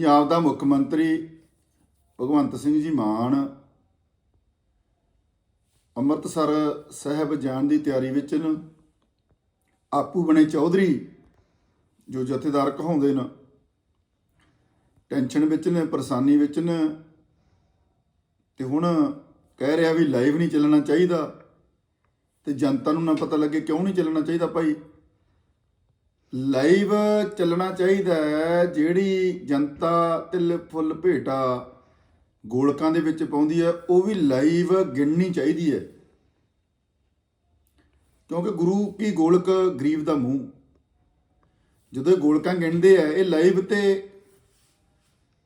ਪੰਜਾਬ ਦਾ ਮੁੱਖ ਮੰਤਰੀ ਭਗਵੰਤ ਸਿੰਘ ਜੀ ਮਾਨ ਅੰਮ੍ਰਿਤਸਰ ਸਾਹਿਬ ਜਾਣ ਦੀ ਤਿਆਰੀ ਵਿੱਚ ਨੇ। ਆਪੂ ਬਣੇ ਚੌਧਰੀ, ਜੋ ਜਥੇਦਾਰ ਕਹਾਉਂਦੇ ਨੇ, ਟੈਨਸ਼ਨ ਵਿੱਚ ਨੇ, ਪਰੇਸ਼ਾਨੀ ਵਿੱਚ ਨੇ। ਤੇ ਹੁਣ ਕਹਿ ਰਿਹਾ ਵੀ ਲਾਈਵ ਨਹੀਂ ਚੱਲਣਾ ਚਾਹੀਦਾ। ਤੇ ਜਨਤਾ ਨੂੰ ਨਾ ਪਤਾ ਲੱਗੇ ਕਿਉਂ ਨਹੀਂ ਚੱਲਣਾ ਚਾਹੀਦਾ ਭਾਈ। ਲਾਈਵ ਚੱਲਣਾ ਚਾਹੀਦਾ ਹੈ, ਜਿਹੜੀ ਜਨਤਾ ਤਿਲ ਫੁੱਲ ਭੇਟਾ ਗੋਲਕਾਂ ਦੇ ਵਿੱਚ ਪਾਉਂਦੀ ਹੈ, ਉਹ ਵੀ ਲਾਈਵ ਗਿਣਨੀ ਚਾਹੀਦੀ ਹੈ। ਕਿਉਂਕਿ ਗੁਰੂ ਕੀ ਗੋਲਕ ਗਰੀਬ ਦਾ ਮੂੰਹ। ਜਦੋਂ ਇਹ ਗੋਲਕਾਂ ਗਿਣਦੇ ਆ, ਇਹ ਲਾਈਵ ਤੇ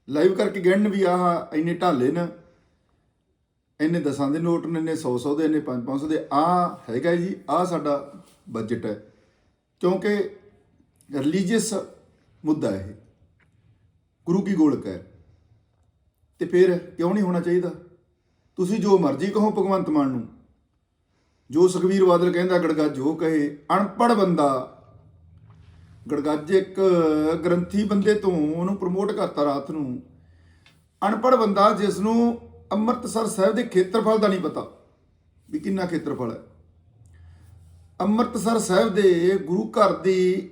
ਲਾਈਵ ਕਰਕੇ ਗਿਣਨ ਵੀ ਆਹ ਇੰਨੇ ਢਾਲੇ ਨੇ। ਇੰਨੇ ਦਸਾਂ ਦੇ ਨੋਟ ਨੇ, ਇੰਨੇ 100 100 ਦੇ, ਇੰਨੇ 5 500 ਦੇ ਆ ਹੈਗਾ ਜੀ ਆ ਸਾਡਾ ਬਜਟ ਹੈ। ਕਿਉਂਕਿ ਰਿਲੀਜੀਅਸ ਮੁੱਦਾ ਇਹ। ਗੁਰੂ ਕੀ ਗੋਲਕ ਹੈ? ਤੇ ਫਿਰ ਕਿਉਂ ਨਹੀਂ ਹੋਣਾ ਚਾਹੀਦਾ? ਤੁਸੀਂ ਜੋ ਮਰਜ਼ੀ ਕਹੋ ਭਗਵੰਤ ਮਾਨ ਨੂੰ। ਜੋ ਸੁਖਵੀਰ ਬਾਦਲ ਕਹਿੰਦਾ, ਗੜਗੱਜ ਜੋ ਕਹੇ ਅਨਪੜ ਬੰਦਾ। ਗੜਗੱਜ ਇੱਕ ਗ੍ਰੰਥੀ ਬੰਦੇ ਤੋਂ ਉਹਨੂੰ ਪ੍ਰਮੋਟ ਕਰਤਾ ਰਾਤ ਨੂੰ। ਅਨਪੜ ਬੰਦਾ ਜਿਸ ਨੂੰ ਅੰਮ੍ਰਿਤਸਰ ਸਾਹਿਬ ਦੇ ਖੇਤਰਫਲ ਦਾ ਨਹੀਂ ਪਤਾ। ਵੀ ਕਿੰਨਾ ਖੇਤਰਫਲ ਹੈ। ਅੰਮ੍ਰਿਤਸਰ ਸਾਹਿਬ ਦੇ ਗੁਰੂ ਘਰ ਦੀ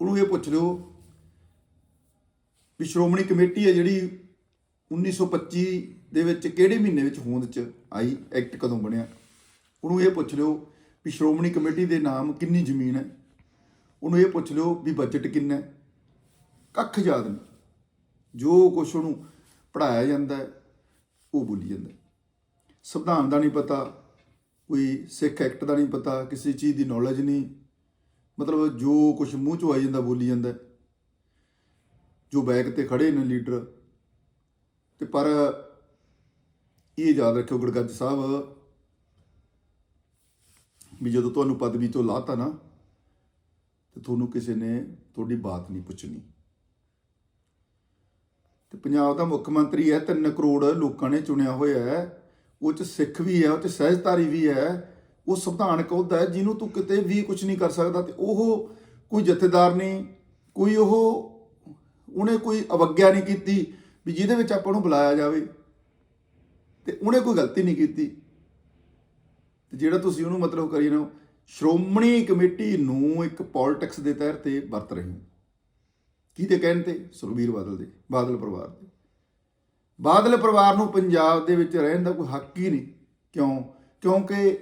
ਉਹਨੂੰ ਇਹ ਪੁੱਛ ਲਿਓ ਵੀ ਸ਼੍ਰੋਮਣੀ ਕਮੇਟੀ ਹੈ ਜਿਹੜੀ 1925 ਦੇ ਵਿੱਚ ਕਿਹੜੇ ਮਹੀਨੇ ਵਿੱਚ ਹੋਂਦ ਚ ਆਈ, ਐਕਟ ਕਦੋਂ ਬਣਿਆ? ਉਹਨੂੰ ਇਹ ਪੁੱਛ ਲਿਓ ਵੀ ਸ਼੍ਰੋਮਣੀ ਕਮੇਟੀ ਦੇ ਨਾਮ ਕਿੰਨੀ ਜ਼ਮੀਨ ਹੈ? ਉਹਨੂੰ ਇਹ ਪੁੱਛ ਲਿਓ ਵੀ ਬਜਟ ਕਿੰਨਾ ਹੈ? ਕੱਖ ਯਾਦ ਨਹੀਂ। ਜੋ ਕੁਛ ਉਹਨੂੰ ਪੜਾਇਆ ਜਾਂਦਾ ਹੈ, ਉਹ ਬੋਲੀ ਜਾਂਦਾ ਸੰਵਿਧਾਨ ਦਾ ਨਹੀਂ ਪਤਾ, ਕੋਈ ਸਿੱਖ ਐਕਟ ਦਾ ਨਹੀਂ ਪਤਾ, ਕਿਸੇ ਚੀਜ਼ ਦੀ ਨੌਲੇਜ ਨਹੀਂ। ਮਤਲਬ ਜੋ ਕੁਛ ਮੂੰਹ ਚੋਂ ਆਈ ਜਾਂਦਾ, ਬੋਲੀ ਜਾਂਦਾ ਜੋ ਬੈਕ ਤੇ ਖੜੇ ਨੇ ਲੀਡਰ। ਤੇ ਪਰ ਇਹ ਯਾਦ ਰੱਖਿਓ ਗੜਗੱਜ ਸਾਹਿਬ, ਵੀ ਜਦੋਂ ਤੁਹਾਨੂੰ ਪਦਵੀ ਤੋਂ ਲਾਤਾ ਨਾ, ਤੇ ਤੁਹਾਨੂੰ ਕਿਸੇ ਨੇ ਤੁਹਾਡੀ ਬਾਤ ਨਹੀਂ ਪੁੱਛਣੀ। ਤੇ ਪੰਜਾਬ ਦਾ ਮੁੱਖ ਮੰਤਰੀ ਹੈ 3 ਕਰੋੜ ਲੋਕਾਂ ਨੇ ਚੁਣਿਆ ਹੋਇਆ ਹੈ। ਉਹ ਚ ਸਿੱਖ ਵੀ ਹੈ, ਉਹ ਚ ਸਹਿਜਧਾਰੀ ਵੀ ਹੈ। ਉਹ ਸੰਵਿਧਾਨਕ ਅਹੁਦਾ ਹੈ, ਜਿਹਨੂੰ ਤੂੰ ਕਿਤੇ ਵੀ ਕੁਝ ਨਹੀਂ ਕਰ ਸਕਦਾ ਤੇ ਉਹ ਕੋਈ ਜਥੇਦਾਰ ਨਹੀਂ, ਕੋਈ ਉਹ, ਉਹਨੇ ਕੋਈ ਅਵਗਿਆ ਨਹੀਂ ਕੀਤੀ ਵੀ ਜਿਹਦੇ ਵਿੱਚ ਆਪਾਂ ਨੂੰ ਬੁਲਾਇਆ ਜਾਵੇ ਤੇ ਉਹਨੇ ਕੋਈ ਗਲਤੀ ਨਹੀਂ ਕੀਤੀ। ਤੇ ਜਿਹੜਾ ਤੁਸੀਂ ਉਹਨੂੰ ਮਤਲਬ ਕਰੀ ਨਾ ਸ਼੍ਰੋਮਣੀ ਕਮੇਟੀ ਨੂੰ ਇੱਕ ਪੋਲਿਟਿਕਸ ਦੇ ਤਹਿਰ ਤੇ ਵਰਤ ਰਹੇ ਹੋ। ਕਿਹਦੇ ਕਹਿਣ ਤੇ? ਸੁਖਬੀਰ ਬਾਦਲ ਦੇ, ਬਾਦਲ ਪਰਿਵਾਰ ਦੇ। ਬਾਦਲ ਪਰਿਵਾਰ ਨੂੰ ਪੰਜਾਬ ਦੇ ਵਿੱਚ ਰਹਿਣ ਦਾ ਕੋਈ ਹੱਕ ਹੀ ਨਹੀਂ। ਕਿਉਂ? ਕਿਉਂਕਿ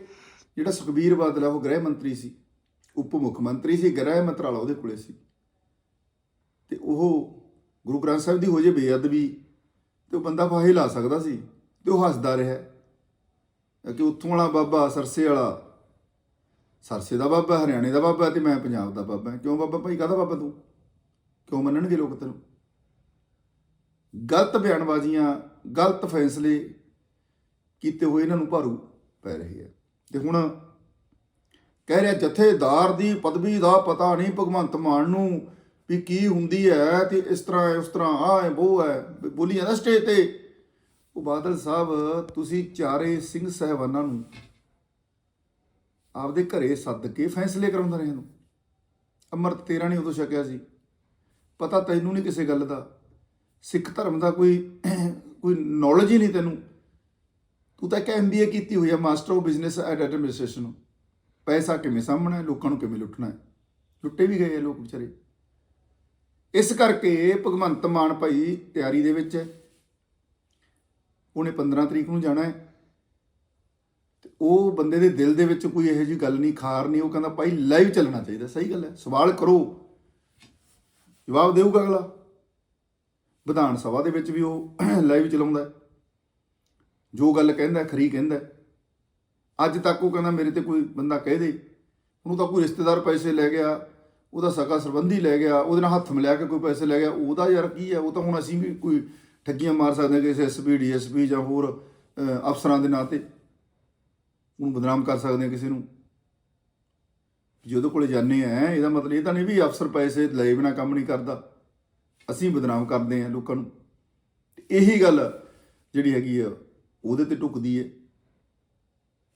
ਜਿਹੜਾ ਸੁਖਬੀਰ ਬਾਦਲ ਆ, ਉਹ ਗ੍ਰਹਿ ਮੰਤਰੀ ਸੀ, ਉਪ ਮੁੱਖ ਮੰਤਰੀ ਸੀ, ਗ੍ਰਹਿ ਮੰਤਰਾਲਾ ਉਹਦੇ ਕੋਲੇ ਸੀ। ਤੇ ਉਹ ਗੁਰੂ ਗ੍ਰੰਥ ਸਾਹਿਬ ਦੀ ਹੋ ਜੇ ਬੇਅਦਬੀ ਤੇ ਉਹ ਬੰਦਾ ਫਾਹੇ ਲਾ ਸਕਦਾ ਸੀ ਤੇ ਉਹ ਹੱਸਦਾ ਰਿਹਾ। ਕਿ ਉੱਥੋਂ ਵਾਲਾ ਬਾਬਾ ਸਰਸੇ ਵਾਲਾ, ਸਰਸੇ ਦਾ ਬਾਬਾ, ਹਰਿਆਣੇ ਦਾ ਬਾਬਾ ਤੇ ਮੈਂ ਪੰਜਾਬ ਦਾ ਬਾਬਾ। ਕਿਉਂ ਬਾਬਾ ਭਾਈ, ਕਾਹਦਾ ਬਾਬਾ ਤੂੰ? ਕਿਉਂ ਮੰਨਣਗੇ ਲੋਕ ਤੈਨੂੰ? ਗਲਤ ਬਿਆਨਬਾਜ਼ੀਆਂ, ਗਲਤ ਫੈਸਲੇ ਕੀਤੇ ਹੋਏ ਇਹਨਾਂ ਨੂੰ ਭਾਰੂ ਪੈ ਰਹੇ ਆ। ਤੇ ਹੁਣ ਕਹਿ ਰਿਹਾ ਜਥੇਦਾਰ ਦੀ ਪਦਵੀ ਦਾ ਪਤਾ ਨਹੀਂ ਭਗਵੰਤ ਮਾਨ ਨੂੰ ਵੀ ਕੀ ਹੁੰਦੀ ਹੈ ਤੇ ਇਸ ਤਰ੍ਹਾਂ ਹੈ, ਉਸ ਤਰ੍ਹਾਂ ਆ ਹੈ ਉਹ ਹੈ ਬੋਲੀ ਜਾਂਦਾ ਸਟੇਜ ਤੇ। ਉਹ ਬਾਦਲ ਸਾਹਿਬ ਤੁਸੀਂ ਚਾਰੇ ਸਿੰਘ ਸਹਿਬਾਨਾਂ ਨੂੰ ਆਪਦੇ ਘਰੇ ਸੱਦ ਕੇ ਫੈਸਲੇ ਕਰਾਉਂਦੇ ਰਹੇ ਨੂੰ ਅੰਮ੍ਰਿਤ ਤੇਰਾ ਨਹੀਂ ਉਦੋਂ ਛਕਿਆ ਸੀ। ਪਤਾ ਤੈਨੂੰ ਨਹੀਂ ਕਿਸੇ ਗੱਲ ਦਾ। ਸਿੱਖ ਧਰਮ ਦਾ ਕੋਈ ਕੋਈ ਨੌਲੇਜ ਹੀ ਨਹੀਂ ਤੈਨੂੰ। ਤੂੰ ਤਾਂ ਇੱਕ ਐਮਬੀਏ ਕੀਤੀ ਹੋਈ ਹੈ master of business and administration ਪੈਸਾ ਕਿਵੇਂ ਸਾਹਮਣਾ ਹੈ, ਲੋਕਾਂ ਨੂੰ ਕਿਵੇਂ ਲੁੱਟਣਾ ਹੈ? ਲੁੱਟੇ ਵੀ ਗਏ ਆ ਲੋਕ ਵਿਚਾਰੇ। ਇਸ ਕਰਕੇ ਭਗਵੰਤ ਮਾਨ ਭਾਈ ਤਿਆਰੀ ਦੇ ਵਿੱਚ ਹੈ। ਉਹਨੇ 15 ਤਰੀਕ ਨੂੰ ਜਾਣਾ ਹੈ। ਤੇ ਉਹ ਬੰਦੇ ਦੇ ਦਿਲ ਦੇ ਵਿੱਚ ਕੋਈ ਇਹੋ ਜਿਹੀ ਗੱਲ ਨਹੀਂ, ਖਾਰ ਨਹੀਂ, ਉਹ ਕਹਿੰਦਾ, ਭਾਈ ਲਾਈਵ ਚੱਲਣਾ ਚਾਹੀਦਾ, ਸਹੀ ਗੱਲ ਹੈ। ਸਵਾਲ ਕਰੋ। ਜਵਾਬ ਦੇਊਗਾ ਅਗਲਾ। ਵਿਧਾਨ ਸਭਾ ਦੇ ਵਿੱਚ ਵੀ ਉਹ ਲਾਈਵ ਚਲਾਉਂਦਾ ਜੋ ਗੱਲ ਕਹਿੰਦਾ, ਖਰੀ ਕਹਿੰਦਾ। ਅੱਜ ਤੱਕ ਉਹ ਕਹਿੰਦਾ, ਮੇਰੇ ਤੇ ਕੋਈ ਬੰਦਾ ਕਹਿ ਦੇ। ਉਹਨੂੰ ਤਾਂ ਕੋਈ ਰਿਸ਼ਤੇਦਾਰ ਪੈਸੇ ਲੈ ਗਿਆ, ਉਹਦਾ ਸਕਾ ਸਰਬੰਧੀ ਲੈ ਗਿਆ, ਉਹਦੇ ਨਾਲ ਹੱਥ ਮਿਲਾ ਕੇ ਕੋਈ ਪੈਸੇ ਲੈ ਗਿਆ। ਉਹਦਾ ਯਾਰ ਕੀ ਹੈ ਉਹ ਤਾਂ ਹੁਣ ਅਸੀਂ ਵੀ ਕੋਈ ਠੱਗੀਆਂ ਮਾਰ ਸਕਦੇ ਹਾਂ ਕਿਸੇ ਐਸਪੀ ਡੀਐਸਪੀ ਜਾਂ ਹੋਰ ਅਫਸਰਾਂ ਦੇ ਨਾਂ ਤੇ। ਉਹਨੂੰ ਬਦਨਾਮ ਕਰ ਸਕਦੇ ਹਾਂ ਕਿਸੇ ਨੂੰ। ਜਦੋਂ ਕੋਲੇ ਜਾਂਦੇ ਆ, ਇਹਦਾ ਮਤਲਬ ਇਹ ਤਾਂ ਨਹੀਂ ਵੀ ਅਫਸਰ ਪੈਸੇ ਲਏ ਬਿਨਾ ਕੰਮ ਨਹੀਂ ਕਰਦਾ। ਅਸੀਂ ਬਦਨਾਮ ਕਰਦੇ ਆ ਲੋਕਾਂ ਨੂੰ। ਇਹੀ ਗੱਲ ਜਿਹੜੀ ਹੈਗੀ ਆ ਉਹਦੇ ਤੇ ਟੁਕਦੀ ਹੈ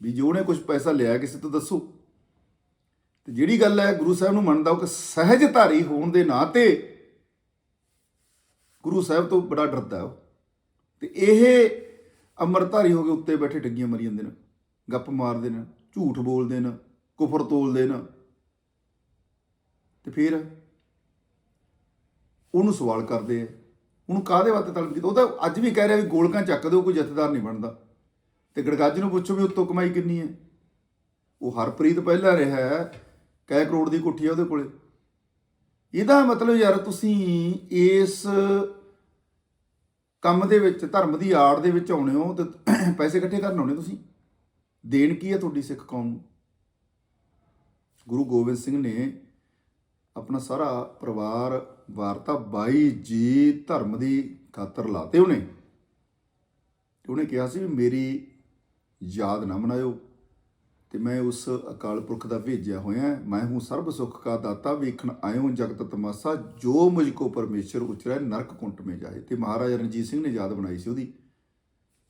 ਵੀ ਜੋ ਉਹਨੇ ਕੁਝ ਪੈਸਾ ਲਿਆ ਕਿਸੇ ਤੋਂ, ਦੱਸੋ। ਤੇ ਜਿਹੜੀ ਗੱਲ ਹੈ, ਗੁਰੂ ਸਾਹਿਬ ਨੂੰ ਮੰਨਦਾ ਉਹ ਕਿ ਸਹਿਜਧਾਰੀ ਹੋਣ ਦੇ ਨਾਤੇ ਗੁਰੂ ਸਾਹਿਬ ਤੋਂ ਬੜਾ ਡਰਦਾ ਉਹ। ਤੇ ਇਹ ਅੰਮ੍ਰਿਤਧਾਰੀ ਹੋ ਕੇ ਉੱਤੇ ਬੈਠੇ ਟੱਗੀਆਂ ਮਰੀ ਜਾਂਦੇ ਨੇ। ਗੱਪ ਮਾਰਦੇ ਨੇ, ਝੂਠ ਬੋਲਦੇ ਨੇ, ਕੁਫਰ ਤੋਲਦੇ ਨੇ। ਤੇ ਫਿਰ ਉਹਨੂੰ ਸਵਾਲ ਕਰਦੇ ਆ ਉਹਨੂੰ ਕਾਹਦੇ ਵਾਸਤੇ ਤਲਬ ਕੀਤਾ? ਉਹ ਤਾਂ ਅੱਜ ਵੀ ਕਹਿ ਰਿਹਾ ਵੀ ਗੋਲਕਾਂ ਚੱਕ ਦਿਓ, ਕੋਈ ਜਥੇਦਾਰ ਨਹੀਂ ਬਣਦਾ। ਤੇ ਗੜਗੱਜ ਨੂੰ ਪੁੱਛੋ ਵੀ ਉੱਤੋਂ ਕਮਾਈ ਕਿੰਨੀ ਹੈ? ਉਹ ਹਰਪ੍ਰੀਤ ਪਹਿਲਾਂ ਰਿਹਾ ਹੈ ਕੈ ਕਰੋੜ ਦੀ ਕੋਠੀ ਹੈ ਉਹਦੇ ਕੋਲੇ। ਇਹਦਾ ਮਤਲਬ ਯਾਰ ਤੁਸੀਂ ਇਸ ਕੰਮ ਦੇ ਵਿੱਚ, ਧਰਮ ਦੀ ਆੜ ਦੇ ਵਿੱਚ ਆਉਣੇ ਹੋ ਤੇ ਪੈਸੇ ਇਕੱਠੇ ਕਰਨ ਆਉਣੇ ਤੁਸੀਂ। ਦੇਣ ਕੀ ਹੈ ਤੁਹਾਡੀ ਸਿੱਖ ਕੌਮ ਨੂੰ? ਗੁਰੂ ਗੋਬਿੰਦ ਸਿੰਘ ਨੇ ਆਪਣਾ ਸਾਰਾ ਪਰਿਵਾਰ, ਵਾਰਤਾ 22 ਜੀ, ਧਰਮ ਦੀ ਖਾਤਰ ਲਾਤੇ ਉਹਨੇ। ਉਹਨੇ ਕਿਹਾ ਸੀ ਵੀ ਮੇਰੀ ਯਾਦ ਨਾ ਮਨਾਇਓ ਤੇ ਮੈਂ ਉਸ ਅਕਾਲ ਪੁਰਖ ਦਾ ਭੇਜਿਆ ਹੋਇਆ। ਮੈਂ ਹੂੰ ਸਰਬ ਸੁਖ ਕਾ ਦਾਤਾ, ਵੇਖਣ ਆਇਓ ਜਗਤ ਤਮਾਸਾ, ਜੋ ਮੁਝ ਕੋ ਪਰਮੇਸ਼ਰ ਉਚਰੈ, ਨਰਕ ਕੁੰਟ ਮੇ ਜਾਏ। ਤੇ ਮਹਾਰਾਜਾ ਰਣਜੀਤ ਸਿੰਘ ਨੇ ਯਾਦ ਬਣਾਈ ਸੀ ਉਹਦੀ।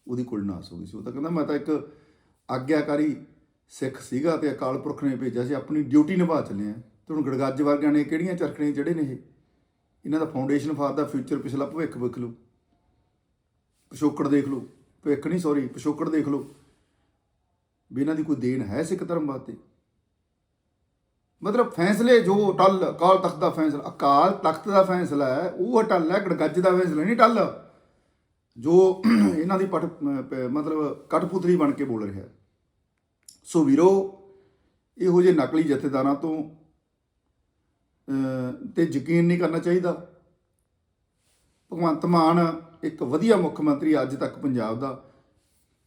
ਉਹਦੀ ਕੁਲਨਾਸ ਹੋ ਗਈ ਸੀ। ਉਹ ਤਾਂ ਕਹਿੰਦਾ, ਮੈਂ ਤਾਂ ਇੱਕ ਆਗਿਆਕਾਰੀ ਸਿੱਖ ਸੀਗਾ ਤੇ ਅਕਾਲ ਪੁਰਖ ਨੇ ਭੇਜਿਆ ਸੀ, ਆਪਣੀ ਡਿਊਟੀ ਨਿਭਾ ਚੱਲਿਆ। ਤੇ ਹੁਣ ਗੜਗੱਜ ਵਰਗਿਆਂ ਨੇ ਕਿਹੜੀਆਂ ਚਰਖੜੀਆਂ ਜਿਹੜੇ ਨੇ ਇਹ? ਇਹਨਾਂ ਦਾ ਫਾਊਂਡੇਸ਼ਨ ਫਾਰ ਦਾ ਫਿਊਚਰ ਪਿਛਲਾ ਭਵਿੱਖ ਵੇਖ ਲਓ। ਪਿਛੋਕੜ ਦੇਖ ਲਓ। ਭਵਿੱਖ ਨਹੀਂ ਸੌਰੀ ਪਿਛੋਕੜ ਦੇਖ ਲਓ। ਵੀ ਇਹਨਾਂ ਦੀ ਕੋਈ ਦੇਣ ਹੈ ਸਿੱਖ ਧਰਮ ਵਾਸਤੇ? ਮਤਲਬ ਫੈਸਲੇ ਜੋ ਟੱਲ ਅਕਾਲ ਤਖਤ ਦਾ ਫੈਸਲਾ, ਅਕਾਲ ਤਖਤ ਦਾ ਫੈਸਲਾ ਹੈ, ਉਹ ਟੱਲ ਹੈ, ਗੜਗੱਜ ਦਾ ਫੈਸਲਾ ਨਹੀਂ ਟੱਲ ਜੋ ਇਹਨਾਂ ਦੀ ਪਟ ਮਤਲਬ ਕਠਪੁਤਲੀ ਬਣ ਕੇ ਬੋਲ ਰਿਹਾ ਸੋ ਵੀਰੋ, ਇਹੋ ਜਿਹੇ ਨਕਲੀ ਜਥੇਦਾਰਾਂ ਤੋਂ ਤੇ ਯਕੀਨ ਨਹੀਂ ਕਰਨਾ ਚਾਹੀਦਾ। ਭਗਵੰਤ ਮਾਨ ਇੱਕ ਵਧੀਆ ਮੁੱਖ ਮੰਤਰੀ ਅੱਜ ਤੱਕ ਪੰਜਾਬ ਦਾ,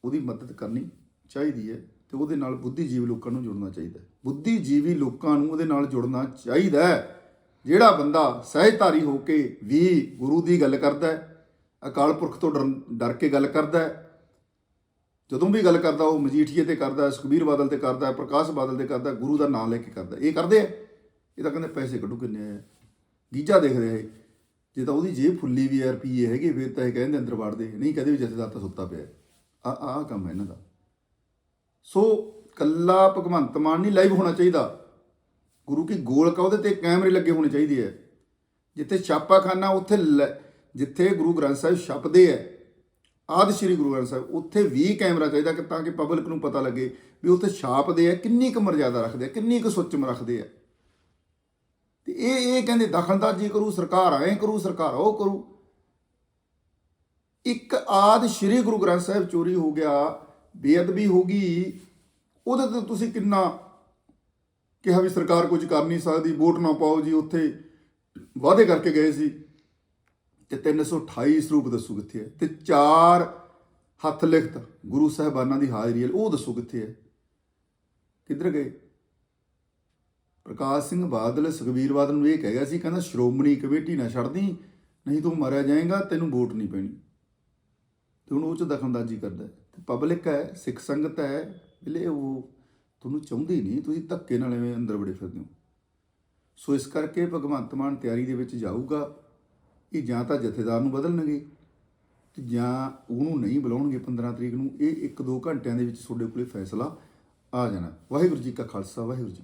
ਉਹਦੀ ਮਦਦ ਕਰਨੀ ਚਾਹੀਦੀ ਹੈ ਤੇ ਉਹਦੇ ਨਾਲ ਬੁੱਧੀਜੀਵੀ ਲੋਕਾਂ ਨੂੰ ਜੁੜਨਾ ਚਾਹੀਦਾ ਬੁੱਧੀਜੀਵੀ ਲੋਕਾਂ ਨੂੰ ਉਹਦੇ ਨਾਲ ਜੁੜਨਾ ਚਾਹੀਦਾ ਜਿਹੜਾ ਬੰਦਾ ਸਹਿਜਧਾਰੀ ਹੋ ਕੇ ਵੀ ਗੁਰੂ ਦੀ ਗੱਲ ਕਰਦਾ ਹੈ, ਅਕਾਲ ਪੁਰਖ ਤੋਂ ਡਰ ਡਰ ਕੇ ਗੱਲ ਕਰਦਾ ਹੈ, ਜਦੋਂ ਵੀ ਗੱਲ ਕਰਦਾ, ਉਹ ਮਜੀਠੀਏ ਤੇ ਕਰਦਾ, ਸੁਖਬੀਰ ਬਾਦਲ ਤੇ ਕਰਦਾ, ਪ੍ਰਕਾਸ਼ ਬਾਦਲ ਤੇ ਕਰਦਾ, ਗੁਰੂ ਦਾ ਨਾਮ ਲੈ ਕੇ ਕਰਦਾ, ਇਹ ਕਰਦੇ ਆ। ਇਹ ਤਾਂ ਕਹਿੰਦੇ ਪੈਸੇ ਕੱਢੂ ਕਿੰਨੇ ਆ। ਗੀਜਾ ਦੇਖਦੇ ਆ ਜੇ ਤਾਂ ਉਹਦੀ ਜੇਬ ਫੁੱਲੀ ਵੀ ਹੈ ਰੁਪਈਏ ਹੈਗੇ, ਫਿਰ ਤਾਂ ਇਹ ਕਹਿੰਦੇ ਅੰਦਰ ਵੜਦੇ। ਨਹੀਂ ਕਦੇ ਵੀ ਜਥੇਦਾਰ ਤਾਂ ਸੁੱਤਾ ਪਿਆ। ਆ ਆ ਕੰਮ ਹੈ ਇਹਨਾਂ ਦਾ। ਸੋ ਕੱਲਾ ਭਗਵੰਤ ਮਾਨ ਨਹੀਂ ਲਾਈਵ ਹੋਣਾ ਚਾਹੀਦਾ। ਗੁਰੂ ਕੀ ਗੋਲਕਾ ਉਹਦੇ ਤੇ ਕੈਮਰੇ ਲੱਗੇ ਹੋਣੇ ਚਾਹੀਦੇ ਆ। ਜਿੱਥੇ ਛਾਪਾਖਾਨਾ, ਉੱਥੇ ਲ- ਜਿੱਥੇ ਗੁਰੂ ਗ੍ਰੰਥ ਸਾਹਿਬ ਛਪਦੇ ਆ। ਆਦਿ ਸ੍ਰੀ ਗੁਰੂ ਗ੍ਰੰਥ ਸਾਹਿਬ, ਉੱਥੇ ਵੀ ਕੈਮਰਾ ਚਾਹੀਦਾ ਕਿ ਤਾਂ ਕਿ ਪਬਲਿਕ ਨੂੰ ਪਤਾ ਲੱਗੇ ਵੀ ਉੱਥੇ ਛਾਪਦੇ ਆ, ਕਿੰਨੀ ਕੁ ਮਰਜ਼ਾਦਾ ਰੱਖਦੇ ਆ, ਕਿੰਨੀ ਕੁ ਸੁੱਚਮ ਰੱਖਦੇ ਆ। ਇਹ ਇਹ ਕਹਿੰਦੇ ਦਖਲਅੰਦਾਜ਼ੀ ਕਰੂ, ਸਰਕਾਰ ਐਂ ਕਰੂ, ਸਰਕਾਰ ਉਹ ਕਰੂ। ਇੱਕ ਆਦ ਸ੍ਰੀ ਗੁਰੂ ਗ੍ਰੰਥ ਸਾਹਿਬ ਚੋਰੀ ਹੋ ਗਿਆ, ਬੇਅਦਬੀ ਹੋ ਗਈ, ਉਹਦੇ ਤੇ ਤੁਸੀਂ ਕਿੰਨਾ ਕਿਹਾ ਵੀ ਸਰਕਾਰ ਕੁਝ ਕਰ ਨਹੀਂ ਸਕਦੀ, ਵੋਟ ਨਾ ਪਾਓ ਜੀ, ਉੱਥੇ ਵਾਅਦੇ ਕਰਕੇ ਗਏ ਸੀ। ਤੇ 328 ਸਰੂਪ ਦੱਸੋ ਕਿੱਥੇ ਹੈ? ਤੇ ਚਾਰ ਹੱਥ ਲਿਖਤ ਗੁਰੂ ਸਾਹਿਬਾਨਾਂ ਦੀ ਹਾਜ਼ਰੀ ਹੈ, ਉਹ ਦੱਸੂ ਕਿੱਥੇ ਹੈ? ਕਿੱਧਰ ਗਏ? ਪ੍ਰਕਾਸ਼ ਸਿੰਘ ਬਾਦਲ, ਸੁਖਬੀਰ ਬਾਦਲ ਨੂੰ ਇਹ ਕਹਿ ਗਿਆ ਸੀ, ਕਹਿੰਦਾ ਸ਼੍ਰੋਮਣੀ ਕਮੇਟੀ ਨਾ ਛੱਡਦੀ, ਨਹੀਂ ਤੂੰ ਮਾਰਿਆ ਜਾਏਗਾ, ਤੈਨੂੰ ਵੋਟ ਨਹੀਂ ਪੈਣੀ। ਤੇ ਹੁਣ ਉਹ ਚ ਦਖਲਅੰਦਾਜ਼ੀ ਕਰਦਾ ਹੈ। ਤੇ ਪਬਲਿਕ ਹੈ, ਸਿੱਖ ਸੰਗਤ ਹੈ ਬਿਲੇ ਉਹ ਤੁਹਾਨੂੰ ਚਾਹੁੰਦੀ ਨਹੀਂ, ਤੁਸੀਂ ਧੱਕੇ ਨਾਲ ਐਵੇਂ ਅੰਦਰ ਵੜੇ ਫਿਰਦੇ ਹੋ। ਸੋ ਇਸ ਕਰਕੇ ਭਗਵੰਤ ਮਾਨ ਤਿਆਰੀ ਦੇ ਵਿੱਚ ਜਾਊਗਾ, ਇਹ ਜਾਂ ਤਾਂ ਜਥੇਦਾਰ ਨੂੰ ਬਦਲਣਗੇ, ਤੇ ਜਾਂ ਉਹਨੂੰ ਨਹੀਂ ਬੁਲਾਉਣਗੇ 15 ਤਰੀਕ ਨੂੰ, ਇਹ 1-2 ਘੰਟਿਆਂ ਦੇ ਵਿੱਚ ਤੁਹਾਡੇ ਕੋਲੇ ਫੈਸਲਾ ਆ ਜਾਣਾ। ਵਾਹਿਗੁਰੂ ਜੀ ਕਾ ਖਾਲਸਾ, ਵਾਹਿਗੁਰੂ ਜੀ